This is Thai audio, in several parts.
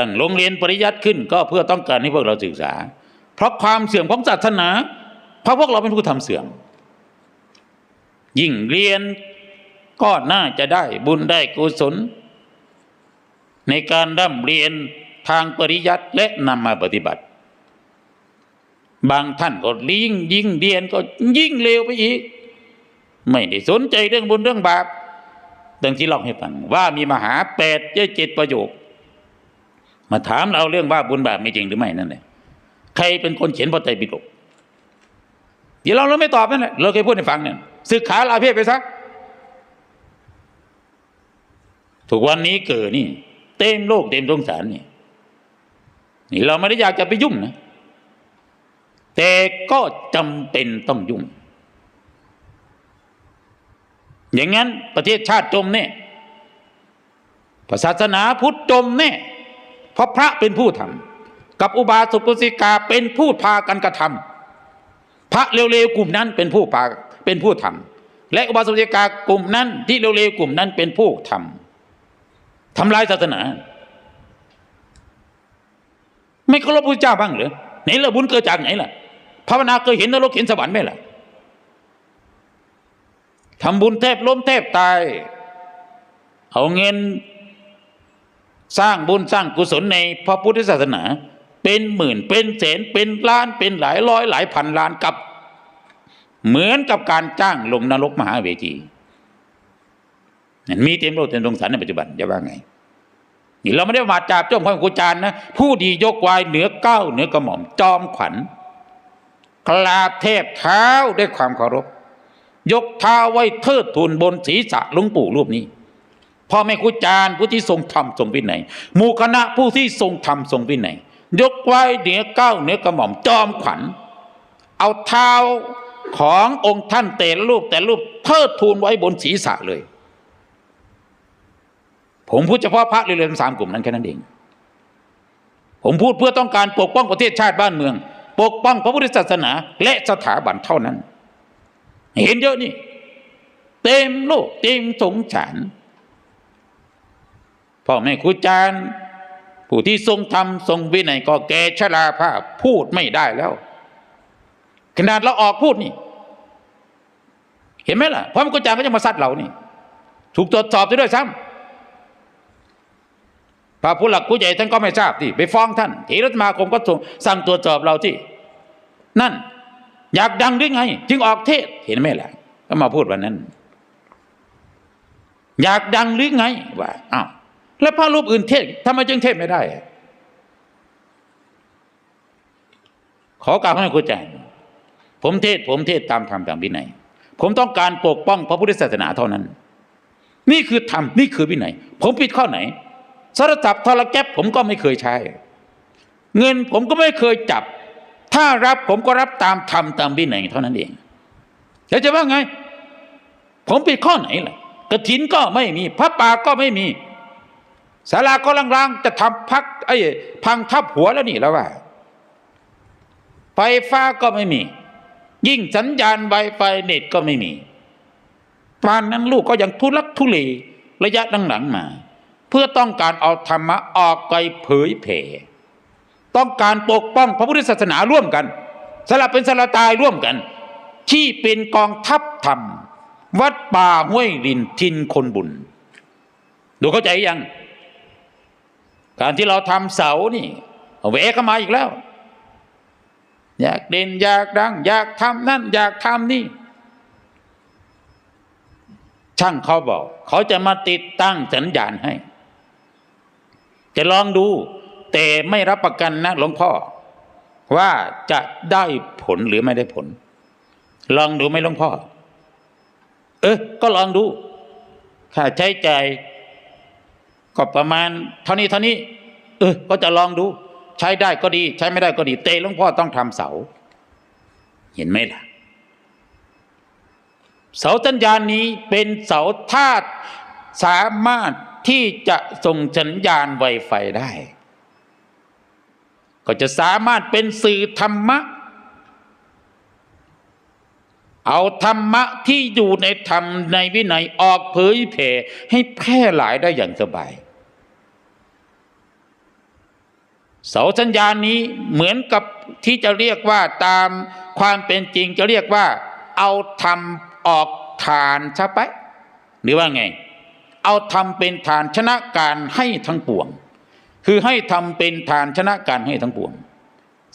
ตั้งโรงเรียนปริยัติขึ้น ก็เพื่อต้องการให้พวกเราศึกษา เพราะความเสื่อมของศาสนา เพราะพวกเราเป็นผู้ทำเสื่อม ยิ่งเรียนก็น่าจะได้บุญได้กุศล ในการร่ำเรียนทางปริยัติและนำมาปฏิบัติ บางท่านก็ยิ่งยิ่งเรียนก็ยิ่งเลวไปอีก ไม่ได้สนใจเรื่องบุญเรื่องบาปดังที่เล่าให้ฟังว่ามีมหาแปดเจ็ดประโยค มาถามเราเรื่องว่าบุญบาปไม่จริงหรือไม่นั่นแหละใครเป็นคนเขียนพระไตรปิฎกเดี๋ยวเราเราไม่ตอบนั่นแหละเราเคยพูดให้ฟังเนี่ยศึกขาลาเพศไปซะถูกวันนี้เกิดนี่ เต็มโลกเต็มสงสารนี่นี่เราไม่ได้อยากจะไปยุ่งนะแต่ก็จำเป็นต้องยุ่ง อย่างนั้นประเทศชาติจมแน่ศาสนาพุทธจมแน่ ราะพระเป็นผู้ทำกับอุบาสกอุสิกาเป็นผู้พากันกระทำพระเร็วๆกลุ่มนั้นเป็นผู้พาเป็นผู้ทำและอุบาสกอุสิกากลุ่มนั้น ที่เร็วๆกลุ่มนั้นเป็นผู้ทำทำลายศาสนา ไม่เคารพพระเจ้าบ้างหรือไหนละบุญเกิดจากไหนล่ะภาวนาเคยเห็นนรกเห็นสวรรค์ไหมล่ะทำบุญแทบล้มแทบตาย เอาเงิน สร้างบุญสร้างกุศลในพระพุทธศาสนา เป็นหมื่นเป็นแสนเป็นล้านเป็นหลายร้อยหลายพันล้านกับ เหมือนกับการจ้างลงนรกมหาเวทีมีเต็มโลกเต็มสงสารในปัจจุบันจะว่าไงนี่เราไม่ได้มาจับจ้องพระกุจารนะผู้ดียกวายเหนือเก้าเหนือกระหม่อมจอมขวัญกราบเทพเท้าด้วยความเคารพ ยกเท้าไว้เทิดทูนบนศีรษะหลวงปู่รูปนี้ พ่อแม่ครูอาจารย์ผู้ที่ทรงธรรมทรงวินัยหมู่คณะผู้ที่ทรงธรรมทรงวินัยยกไว้เหนือเก้าเหนือกระหม่อมจอมขวัญ เอาเท้าขององค์ท่านแต่รูปแต่รูปเทิดทูนไว้บนศีรษะเลย ผมพูดเฉพาะพระเรือนสามกลุ่มนั้นแค่นั้นเอง ผมพูดเพื่อต้องการปกป้องประเทศชาติบ้านเมือง ปกป้องพระพุทธศาสนาและสถาบันเท่านั้น เห็นเยอะนี่ เต็มโลกเต็มสงสาร พ่อแม่ครูอาจารย์ผู้ที่ทรงธรรมทรงวินัยก็แก่ชราภาพพูดไม่ได้แล้ว ขนาดเราออกพูดนี่ เห็นไหมล่ะพ่อแม่ครูอาจารย์ก็จะมาซัดเรานี่ ถูกตรวจสอบด้วยซ้ำพระผู้หลักผู้ใหญ่ท่านก็ไม่ทราบที่ไปฟ้องท่านเถรสมาคมก็สั่งตรวจสอบเราที่ นั่น อยากดังหรือไง จึงออกเทศเห็นไหมล่ะ ก็มาพูดวันนั้น อยากดังหรือไงว่าอ้าว แล้วพระรูปอื่นเทศทำไมจึงเทศไม่ได้ ขอกราบให้คุณแจงผมเทศผมเทศตามธรรมตามวินัย ผมต้องการปกป้องพระพุทธศาสนาเท่านั้น นี่คือธรรมนี่คือวินัย ผมผิดข้อไหนสารจับโทรแก๊ปผมก็ไม่เคยใช้ เงินผมก็ไม่เคยจับ ถ้ารับผมก็รับตามธรรมตามวินัยเท่านั้นเองแล้วจะว่าไง ผมผิดข้อไหนล่ะกระถินก็ไม่มีพระป่าก็ไม่มี ศาลาก็ลางๆจะทำพักไอ้พังทับหัวแล้วนี่แล้วว่า ไฟฟ้าก็ไม่มี ยิ่งสัญญาณไวไฟเน็ตก็ไม่มีปานนั้นลูกก็ยังทุลักทุเลระยะหลังๆมา เพื่อต้องการเอาธรรมะออกไปเผยแผ่ต้องการปกป้องพระพุทธศาสนาร่วมกันสลับเป็นสลับตายร่วมกัน ที่เป็นกองทัพธรรม วัดป่าห้วยรินทินคนบุญ ดูเข้าใจยัง การที่เราทำเสานี่เวกเข้ามาอีกแล้ว อยากเด่นอยากดัง อยากทำนั่น อยากทำนี่ ช่างเขาบอก เขาจะมาติดตั้งสัญญาณให้ จะลองดู แต่ไม่รับประกันนะหลวงพ่อ ว่าจะได้ผลหรือไม่ได้ผล ลองดูไหมหลวงพ่อ เออก็ลองดู ค่าใช้จ่าย ก็ประมาณเท่านี้เท่านี้ เออ ก็จะลองดู ใช้ได้ก็ดี ใช้ไม่ได้ก็ดี เตหลวงพ่อต้องทำเสา เห็นไหมล่ะ เสาสัญญาณนี้เป็นเสาธาตุสามารถที่จะส่งสัญญาณไวไฟได้ ก็จะสามารถเป็นสื่อธรรมะ เอาธรรมะที่อยู่ในธรรมในวินัยออกเผยแผ่ให้แพร่หลายได้อย่างสบาย เสาสัญญาณนี้เหมือนกับที่จะเรียกว่าตามความเป็นจริงจะเรียกว่า เอาทำออกทานใช่ไป หรือว่าไง เอาทำเป็นทานชนะการให้ทั้งปวง คือให้ทำเป็นทานชนะการให้ทั้งปวง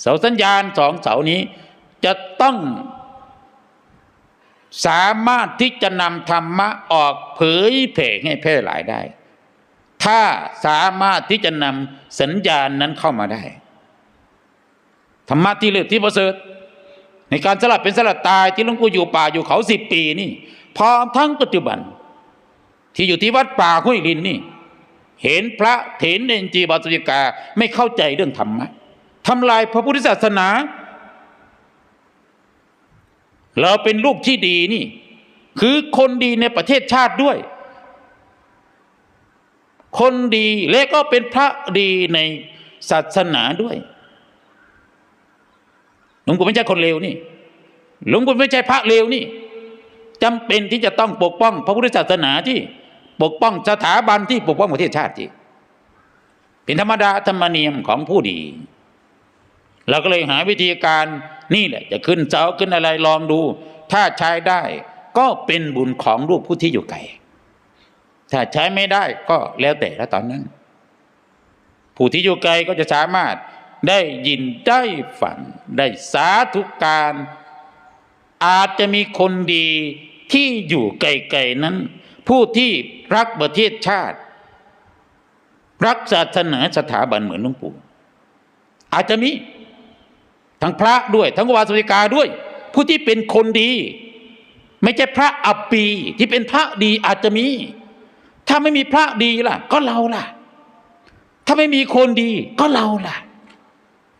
เสาสัญญาณสองเสานี้จะต้องสามารถที่จะนำธรรมะออกเผยแผ่ให้แพร่หลายได้ ถ้าสามารถที่จะนำสัญญาณนั้นเข้ามาได้ธรรมะที่เลิศที่ประเสริฐ ในการสลับเป็นสลับตายที่หลวงปู่อยู่ป่าอยู่เขาสิบปีนี่พร้อมทั้งปัจจุบัน ที่อยู่ที่วัดป่าห้วยลินนี่ เห็นพระเถรเนนจีบาสุจิกาไม่เข้าใจเรื่องธรรมะทำลายพระพุทธศาสนา เราเป็นลูกที่ดีนี่ คือคนดีในประเทศชาติด้วย คนดีและก็เป็นพระดีในศาสนาด้วยหลวงปู่ไม่ใช่คนเลวนี่หลวงปู่ไม่ใช่พระเลวนี่จำเป็นที่จะต้องปกป้อง พระพุทธศาสนาที่ปกป้องสถาบันที่ปกป้องประเทศชาติที่เป็นธรรมดาธรรมเนียมของผู้ดี เราก็เลยหาวิธีการนี่แหละ จะขึ้นเสาขึ้นอะไรลองดู ถ้าใช้ได้ ก็เป็นบุญของลูกผู้ที่อยู่ไกล ถ้าใช้ไม่ได้ก็แล้วแต่ละตอนนั้น ผู้ที่อยู่ไกลก็จะสามารถได้ยินได้ฟังได้สาธุการ อาจจะมีคนดีที่อยู่ไกลๆนั้น ผู้ที่รักประเทศชาติ รักศาสนาสถาบันเหมือนหลวงปู่อาจจะมี ทั้งพระด้วย ทั้งวาสวิกาด้วย ผู้ที่เป็นคนดี ไม่ใช่พระอัปปีที่เป็นพระดีอาจจะมี ถ้าไม่มีพระดีล่ะ ก็เราล่ะ ถ้าไม่มีคนดี ก็เราล่ะ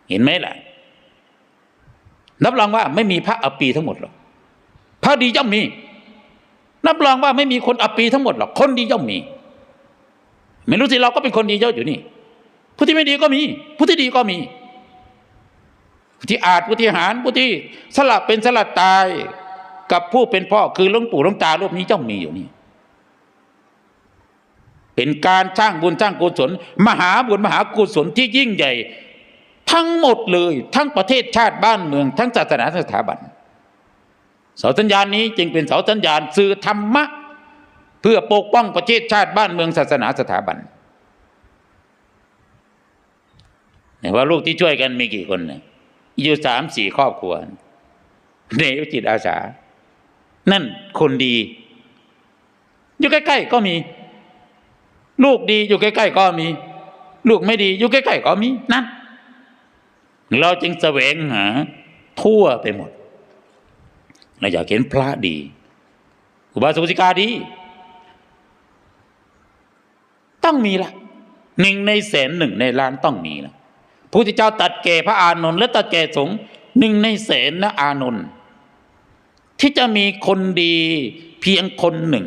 เห็นไหมล่ะรับรองว่าไม่มีพระอปีทั้งหมดหรอกพระดีย่อมมีรับรองว่าไม่มีคนอปีทั้งหมดหรอกคนดีย่อมมี ไม่รู้สิเราก็เป็นคนดีเยอะอยู่นี่ผู้ที่ไม่ดีก็มี ผู้ที่ดีก็มีผู้ที่อาจผู้ที่หารผู้ที่สลับเป็นสลับตายกับผู้เป็นพ่อคือหลวงปู่หลวงตารูปนี้ย่อมมีอยู่นี่ เป็นการสร้างบุญสร้างกุศล มหาบุญมหากุศลที่ยิ่งใหญ่ ทั้งหมดเลย ทั้งประเทศชาติบ้านเมือง ทั้งศาสนาสถาบันเสาสัญญาณนี้จึงเป็นเสาสัญญาณสื่อธรรมะ เพื่อปกป้องประเทศชาติบ้านเมืองศาสนาสถาบันเห็นว่าลูกที่ช่วยกันมีกี่คนเนี่ยอยู่สามสี่ครอบครัวในจิตอาสา นั่นคนดี อยู่ใกล้ ๆ ก็มี ลูกดีอยู่ใกล้ๆก็มี ลูกไม่ดีอยู่ใกล้ๆก็มีนั่นเราจึงแสวงหาทั่วไปหมดเราอยากเห็นพระดีอุบาสกสิกาดี ต้องมีละหนึ่งในแสนหนึ่งในล้านต้องมีละพระพุทธเจ้าตัดแก่พระอานนท์และตัดแก่สงฆ์หนึ่งในแสนนะอานนท์ที่จะมีคนดีเพียงคนหนึ่ง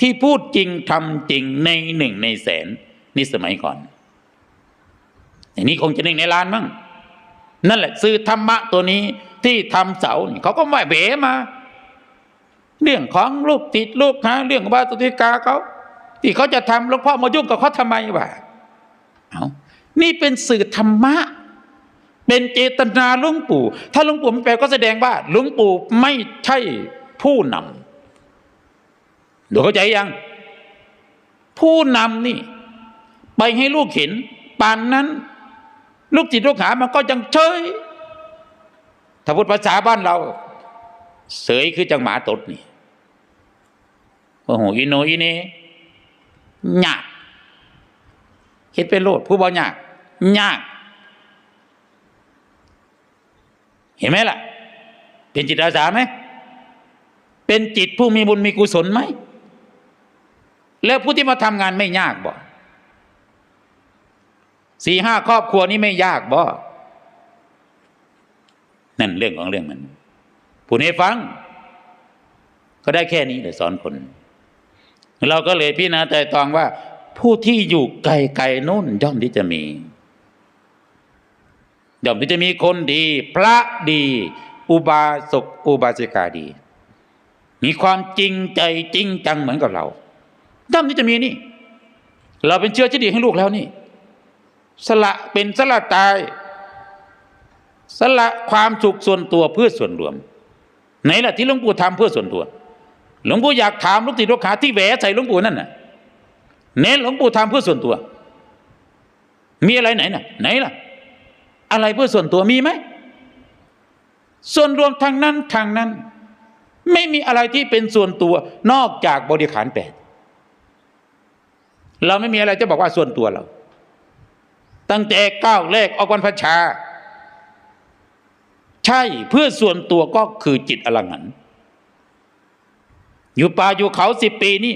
ที่พูดจริงทำจริงในหนึ่งในแสนนี่สมัยก่อนอย่างนี้คงจะหนึ่งในล้านมั้งนั่นแหละซื้อธรรมะตัวนี้ที่ทำเสาเขาก็ไม่เบมา เรื่องของลูกติดลูกหาเรื่องบาตุติกาเขาที่เขาจะทำหลวงพ่อมายุ่งกับเขาทำไมวะเอานี่เป็นสื่อธรรมะ เป็นเจตนาหลวงปู่ ถ้าหลวงปู่ไม่แปลก็แสดงว่าหลวงปู่ไม่ใช่ผู้นำ เดี๋ยวเข้าใจยัง ผู้นำนี่ ไปให้ลูกเห็นปานนั้น ลูกจิตลูกหามันก็ยังเฉยถ้าพูดภาษาบ้านเรา เสยคือจังหมาตดนี่โอ้โหอีโนอีเน่ยากเฮ็ดเป็นโลดผู้บ่ยากยาก เห็นไหมล่ะ เป็นจิตอาสาไหม เป็นจิตผู้มีบุญมีกุศลไหม แล้วผู้ที่มาทำงานไม่ยากบ่สี่ห้าครอบครัวนี้ไม่ยากบ่นั่นเรื่องของเรื่องมันผู้ให้ฟัง ก็ได้แค่นี้เลยสอนคน เราก็เลยพี่นาใจตองว่า ผู้ที่อยู่ไกลๆนู่นย่อมที่จะมีย่อมที่จะมีคนดี พระดี อุบาสกอุบาสิกาดี มีความจริงใจจริงจังเหมือนกับเรา ย่อมที่จะมีนี่ เราเป็นเชื้อที่ดีให้ลูกแล้วนี่ สละเป็นสละตาย สละความสุขส่วนตัวเพื่อส่วนรวมไหนล่ะที่หลวงปู่ทำเพื่อส่วนตัว หลวงปู่อยากถามลูกศิษย์ลูกหาที่แหวใส่หลวงปู่นั่นน่ะเน้นหลวงปู่ทำเพื่อส่วนตัว มีอะไรไหนน่ะ ไหนล่ะ อะไรเพื่อส่วนตัวมีไหมส่วนรวมทางนั้นทางนั้น ไม่มีอะไรที่เป็นส่วนตัวนอกจากบริขารแปด เราไม่มีอะไรจะบอกว่าส่วนตัวเรา ตั้งแต่ก้าวแรกออกวันพระชา ใช่เพื่อส่วนตัวก็คือจิตอลังหันอยู่ป่าอยู่เขาสิบปีนี่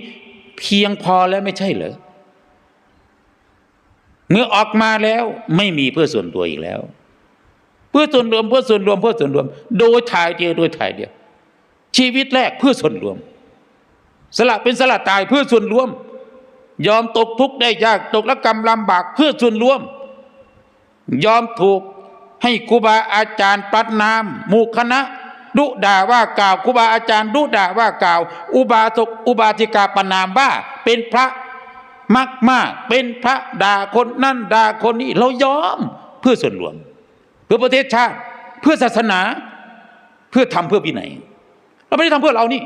เพียงพอแล้วไม่ใช่เหรอเมื่อออกมาแล้วไม่มีเพื่อส่วนตัวอีกแล้ว เพื่อส่วนรวมเพื่อส่วนรวมเพื่อส่วนรวม โดยถ่ายเดียวโดยถ่ายเดียว ชีวิตแรกเพื่อส่วนรวม สละเป็นสละตายเพื่อส่วนรวม ยอมตกทุกข์ได้ยากตกละกรรมลำบากเพื่อส่วนรวม ยอมถูกให้ครูบาอาจารย์ปัดนามหมู่คณะ ดุด่าว่ากล่าวครูบาอาจารย์ ดุด่าว่ากล่าว อุบาสกอุบาสิกาปนามว่าเป็นพระมากมากเป็นพระด่าคนนั่นด่าคนนี้เรายอมเพื่อส่วนรวม เพื่อประเทศชาติ เพื่อศาสนา เพื่อทำเพื่อปีไหนเราไม่ได้ทำเพื่อเรานี่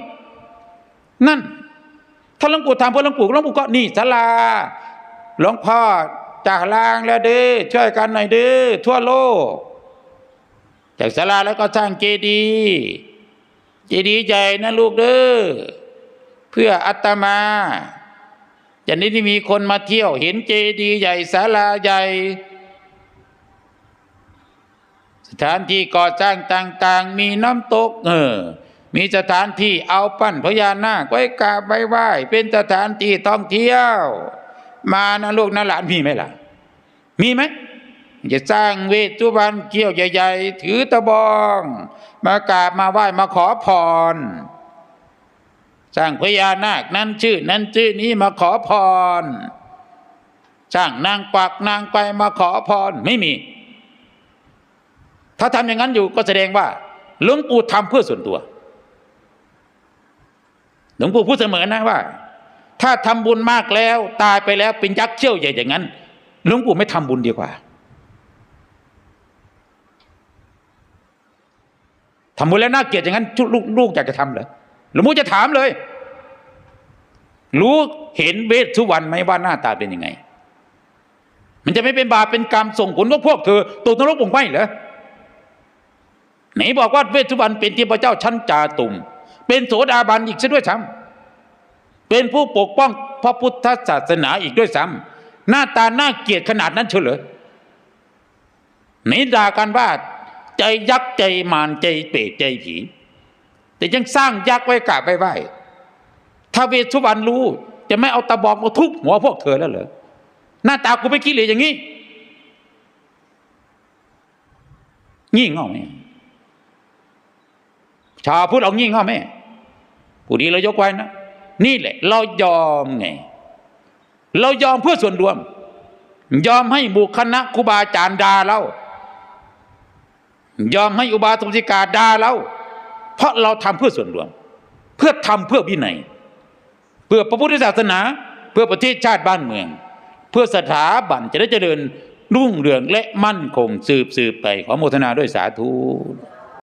นั่น ถ้าหลวงปู่ทำเพื่อหลวงปู่หลวงปู่ก็นี่ศาลาหลวงพ่อจากลางแล้วเด้อช่วยกันหน่อยเด้อทั่วโลก จากศาลาแล้วก็สร้างเจดีย์เจดีย์ใหญ่นะลูกเด้อเพื่ออัตมาจะนี้ที่มีคนมาเที่ยวเห็นเจดีย์ใหญ่ศาลาใหญ่สถานที่ก่อสร้างต่าง ๆ มีน้ำตก เออ มีสถานที่เอาปั้นพญานาคไว้กราบไว้ไหว้เป็นสถานที่ท่องเที่ยว มานะลูกนะหลานมีไหมล่ะ มีไหมจะสร้างเวทสุวรรณเกี้ยวใหญ่ ๆ ถือตะบอง มากราบมาไหว้มาขอพร สร้างพญานาคนั้นชื่อ นั้นชื่อนี้มาขอพรสร้างนางกวักนางไปมาขอพรไม่มี ถ้าทำอย่างนั้นอยู่ก็แสดงว่าหลวงปู่ทำเพื่อส่วนตัว หลวงปู่พูดเสมอนะว่า ถ้าทำบุญมากแล้ว ตายไปแล้วเป็นยักษ์เชี่ยวใหญ่อย่างนั้นหลวงปู่ไม่ทำบุญดีกว่าทำบุญแล้วน่าเกลียดอย่างนั้นลูกลูกอยากจะทำเหรอหลวงปู่จะถามเลย รู้เห็นเวทสุวรรณไหมว่าหน้าตาเป็นยังไง มันจะไม่เป็นบาปเป็นกรรมส่งผลว่าพวกเธอตกนรกบงไปเหรอไหนบอกว่าเวสสุวรรณเป็นเทพเจ้าชั้นจาตุม เป็นโสดาบันอีกซะด้วยซ้ำเป็นผู้ปกป้องพระพุทธศาสนาอีกด้วยซ้ำหน้าตาหน่าเกียดขนาดนั้นเฉลยไหนด่ากันว่า ใจยักษ์ใจมารใจเปรตใจผี แต่ยังสร้างยักษ์ไว้กราบไว้ไหว้ถ้าเวสสุวรรณรู้ จะไม่เอาตะบองมาทุบหัวพวกเธอแล้วเหรอหน้าตากูไม่คิดเลยอย่างนี้งี่เง่าไหม ชาวพุทธเอางี้เข้าไหมผู้นี้เรายกไว้นะนี่แหละ เรายอมไง เรายอมเพื่อส่วนรวม ยอมให้บุคณะครูบาอาจารย์ด่าเรายอมให้อุบาสกสิกาด่าเราเพราะเราทำเพื่อส่วนรวม เพื่อทำเพื่อวินัยเพื่อพระพุทธศาสนา เพื่อประเทศชาติบ้านเมือง เพื่อสถาบันจะได้เจริญรุ่งเรืองและมั่นคงสืบสืบไปขอโมทนาด้วยสาธุ